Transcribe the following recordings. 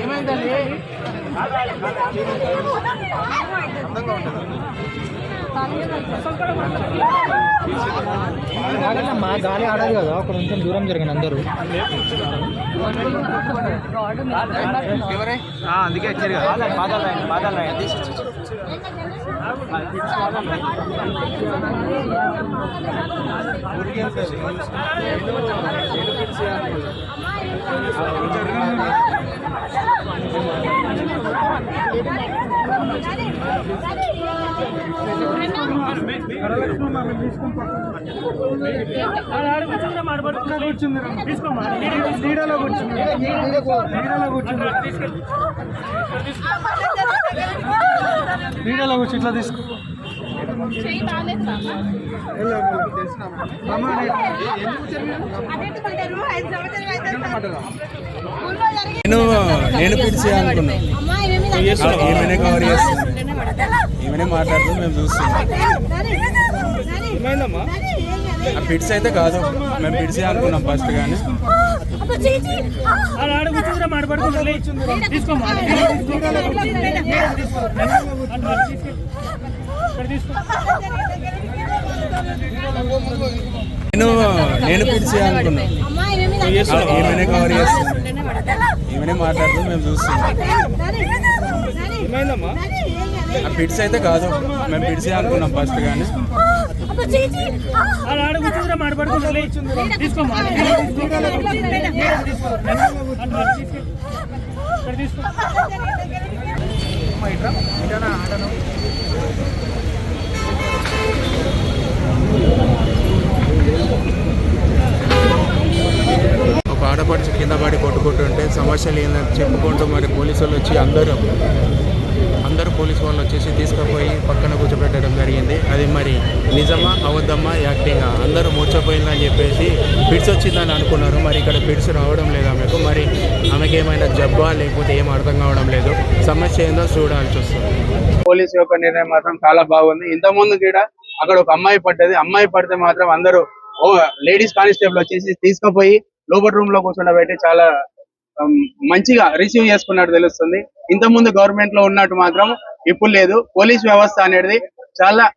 ఏమైందండి? అర్థంగా ఉంటుంది మా గాలి ఆడదు కదా ఒక కొంచెం దూరం జరిగిన అందరూ. అందుకే వచ్చారు కదా. బాధలు బాధలు నీడలో కూర్చుంది నీడలో కూర్చుంది నీడలో కూర్చు ఇట్లా తీసుకో నేను నేను పిలిచి అనుకున్నా ఏమైనా కవర్ చేస్తాను ఏమైనా మాట్లాడుతూ మేము చూస్తున్నాం. ఆ పిట్స్ అయితే కాదు. మేము పిడిచి అనుకున్నాం ఫస్ట్ కానీ నేను నేను పిలిచి అనుకున్నా. ఏమైనా కవర్ చేస్తాను ఏమైనా మాట్లాడుతూ మేము చూస్తున్నాం. ఆ పిట్స్ అయితే కాదు. మేము పిడిచి అనుకున్నాం ఫస్ట్ కానీ ఒక ఆడపడుచు కింద పడి కొట్టుకుంటుంటే సమస్యలు ఏందని చెప్పుకుంటూ మరి పోలీసులు వచ్చి అందరూ అందరూ పోలీస్ వాళ్ళు వచ్చేసి తీసుకుపోయి పక్కన కూర్చోబెట్టడం జరిగింది. అది మరి నిజమా అవద్దమ్మా యాక్టింగా? అందరూ మూర్చపోయిందని చెప్పేసి పిడ్స్ వచ్చిందని అనుకున్నారు. మరి ఇక్కడ పిడ్స్ రావడం లేదు ఆమెకు. మరి ఆమెకి ఏమైనా జబ్బా లేకపోతే ఏం అర్థం కావడం లేదు. సమస్య ఏందో చూడాల్సి వస్తుంది. పోలీస్ యొక్క నిర్ణయం మాత్రం చాలా బాగుంది. ఇంతకుముందు ముందు కూడా అక్కడ ఒక అమ్మాయి పడ్డది. అమ్మాయి పడితే మాత్రం అందరూ ఓ లేడీస్ కానిస్టేబుల్ వచ్చేసి తీసుకుపోయి లోపల రూమ్లో కూర్చుండబెట్టి చాలా మంచిగా రిసీవ్ చేసుకున్నట్టు తెలుస్తుంది. ఇంత ముందు గవర్నమెంట్లో ఉన్నట్టు మాత్రం ఇప్పుడు లేదు. పోలీస్ వ్యవస్థ అనేది చాలా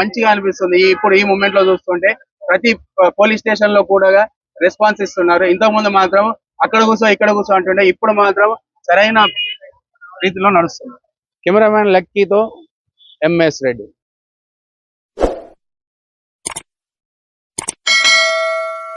మంచిగా అనిపిస్తుంది. ఈ- ఇప్పుడు ఈ మూమెంట్లో చూస్తుంటే ప్రతి పోలీస్ స్టేషన్లో కూడా రెస్పాన్స్ ఇస్తున్నారు. ఇంత ముందు మాత్రం అక్కడ కూర్చో ఇక్కడ కూర్చో అంటుండే. ఇప్పుడు మాత్రం సరైన రీతిలో నడుస్తుంది. కెమెరామ్యాన్ లక్కీతో ఎంఎస్ రెడ్డి.